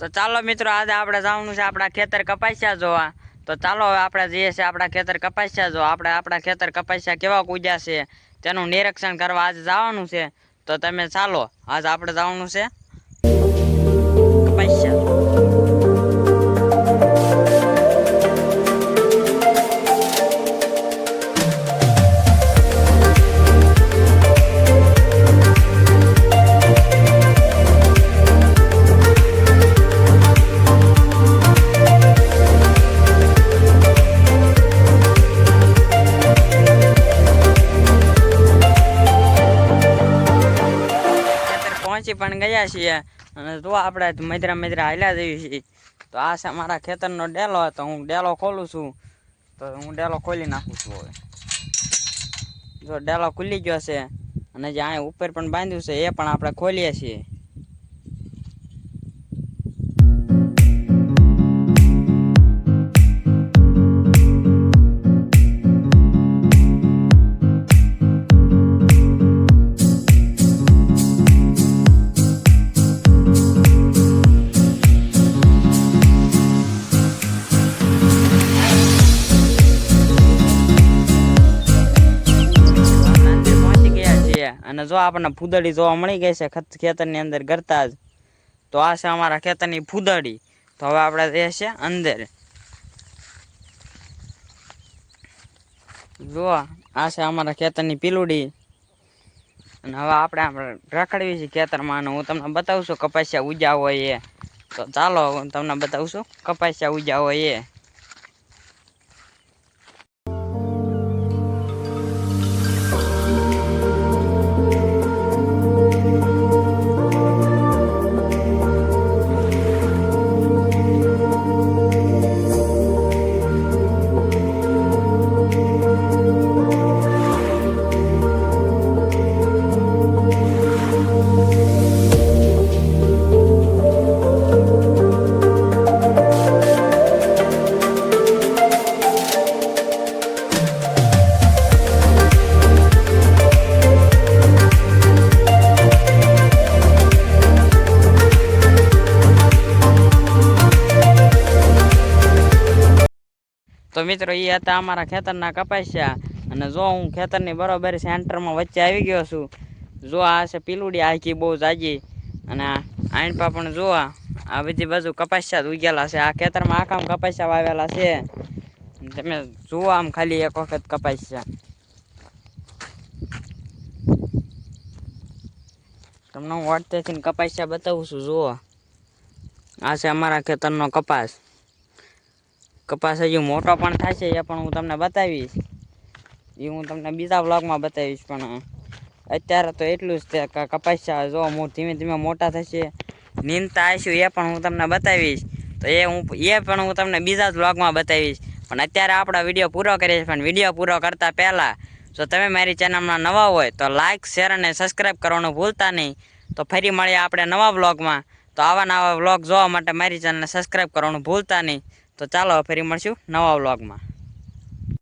તો ચાલો મિત્રો, આજે આપણે જવાનું છે આપણા ખેતર કપાસ્યા જોવા. તો ચાલો હવે આપણે જઈએ છીએ આપણા ખેતર કપાસ્યા જોવા. આપણે આપણા ખેતર કપાસ્યા કેવા કૂદ્યા છે, તેનું નિરીક્ષણ કરવા આજે જવાનું છે. તો તમે ચાલો, આજે આપણે જવાનું છે કપાસ્યા. પહોંચી પણ ગયા છીએ. અને તો આપણે મધરા મધરા હાલ્યા જઈએ છીએ. તો આ છે મારા ખેતરનો ડેલો હતો હું ડેલો ખોલું છું. તો હું ડેલો ખોલી નાખું છું હવે. જો ડેલો ખુલી ગયો છે અને જે અહીંયા ઉપર પણ બાંધ્યું છે એ પણ આપણે ખોલીએ છીએ. અને જો આપણને ફૂદડી જોવા મળી ગઈ છે ખત ખેતરની અંદર ગરતા જ. તો આ છે અમારા ખેતરની ફૂદડી. તો હવે આપણે જે છે અંદર. જો આ છે અમારા ખેતરની પીલુડી. અને હવે આપણે આપણે રખડવી છે ખેતરમાં અને હું તમને બતાવું છું કપાસિયા ઉજા હોય એ. તો ચાલો હું તમને બતાવું છું કપાસિયા ઉજા હોય એ. તો મિત્રો એ હતા અમારા ખેતરના કપાસ્યા અને જો હું ખેતરની બરોબર સેન્ટરમાં વચ્ચે આવી ગયો છું, જો આ છે પીલુડી આખી બહુ જાજી. અને આઈનપા પણ જો આ બધી બાજુ કપાસ્યા ઉગેલા છે. આ ખેતરમાં આખામ કપાસ્યા વાવેલા છે. તમે જુઓ આમ ખાલી એક વખત કપાસ્યા. તમને હું વાટતેથી કપાસ્યા બતાવું છું જુઓ આ છે અમારા ખેતરનો કપાસ. કપાસ હજી મોટો પણ થશે એ પણ હું તમને બતાવીશ. એ હું તમને બીજા વ્લોગમાં બતાવીશ, પણ અત્યારે તો એટલું જ તે ક- કપાસિયા જો હું ધીમે ધીમે મોટા થશે. નીંદતા આવીશું, એ પણ હું તમને બતાવીશ. તો એ હું, એ પણ હું તમને બીજા જ વ્લોગમાં બતાવીશ. પણ અત્યારે આપણો વીડિયો પૂરો કરીશ પણ વીડિયો પૂરો કરતાં પહેલાં જો તમે મારી ચેનલમાં નવા હોય, તો લાઇક શેર અને સબસ્ક્રાઈબ કરવાનું ભૂલતા નહીં. તો ફરી મળીએ આપણે નવા વ્લોગમાં. તો આવા નવા વ્લોગ જોવા માટે મારી ચેનલને સબસ્ક્રાઈબ કરવાનું ભૂલતા નહીં. તો ચાલો ફરી મળશું નવા વ્લોગમાં.